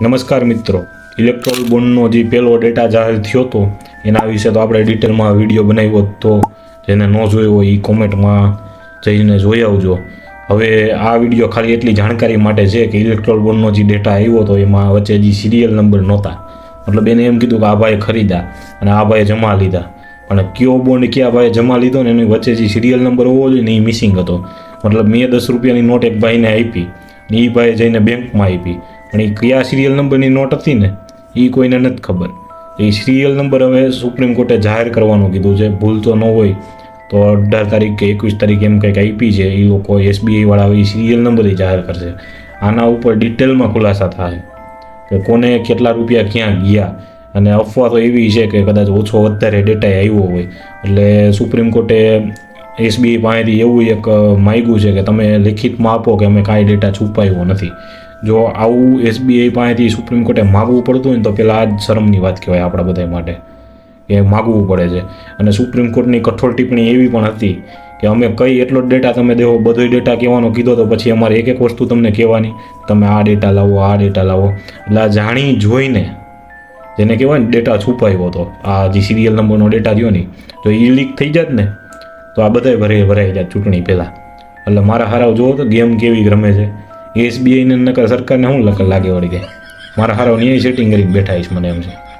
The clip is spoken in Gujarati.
નમસ્કાર મિત્રો. ઇલેક્ટ્રોલ બોન્ડનો જે પહેલો ડેટા જાહેર થયો હતો, એના વિશે તો આપણે ડિટેલમાં વીડિયો બનાવ્યો હતો જેને ન જોયો હોય એ કોમેન્ટમાં જઈને જોઈ આવજો. હવે આ વીડિયો ખાલી એટલી જાણકારી માટે છે કે ઇલેક્ટ્રોલ બોન્ડનો જે ડેટા આવ્યો હતો, એમાં વચ્ચે જે સિરિયલ નંબર નહોતા. મતલબ એને એમ કીધું કે આ ભાઈએ ખરીદા અને આ ભાઈએ જમા લીધા. પણ કયો બોન્ડ કયા ભાઈએ જમા લીધો ને એની વચ્ચે જે સિરિયલ નંબર હોવો જોઈએ ને એ મિસિંગ હતો. મતલબ મેં દસ રૂપિયાની નોટ એક ભાઈને આપી ને એ ભાઈએ જઈને બેંકમાં આપી. પણ એ કયા સિરિયલ નંબરની નોટ હતી ને એ કોઈને નથી ખબર. એ સિરિયલ નંબર હવે સુપ્રીમ કોર્ટે જાહેર કરવાનું કીધું છે, ભૂલ તો ન હોય. તો અઢાર તારીખ કે એકવીસ તારીખ એમ કંઈક આપી છે એ લોકો એસબીઆઈવાળા એ સિરિયલ નંબર જાહેર કરશે. આના ઉપર ડિટેલમાં ખુલાસા થાય કે કોને કેટલા રૂપિયા ક્યાં ગયા. અને અફવા તો એવી છે કે કદાચ ઓછો વધારે ડેટા આવ્યો હોય. એટલે સુપ્રીમ કોર્ટે એસબીઆઈ પાસેથી એવું એક માગ્યું છે કે તમે લેખિતમાં આપો કે અમે કાંઈ ડેટા છુપાયો નથી. જો આવું એસબીઆઈ પાસેથી સુપ્રીમ કોર્ટે માગવું પડતું હોય ને તો પહેલાં આ જ શરમની વાત કહેવાય આપણા બધા માટે. કે માગવું પડે છે. અને સુપ્રીમ કોર્ટની કઠોર ટિપ્પણી એવી પણ હતી કે અમે કઈ એટલો જ ડેટા તમે દેવો બધો ડેટા કહેવાનો કીધો તો પછી અમારે એક એક વસ્તુ તમને કહેવાની. તમે આ ડેટા લાવો, આ ડેટા લાવો. એટલે આ જાણી જોઈને જેને કહેવાય ને ડેટા છુપાવ્યો હતો. આ જે સિરિયલ નંબરનો ડેટા રહ્યો ને તો એ લીક થઈ જાત ને, તો આ બધાય ભરાઈ ભરાઈ જાત ચૂંટણી પહેલાં. એટલે મારા હારાવ જુઓ તો ગેમ કેવી રમે છે. એસબીઆઈને નકર સરકારને શું લકર લાગે વળી કે. મારા હારો ન્યાય સેટિંગ કરીને બેઠા છે મને એમ છે.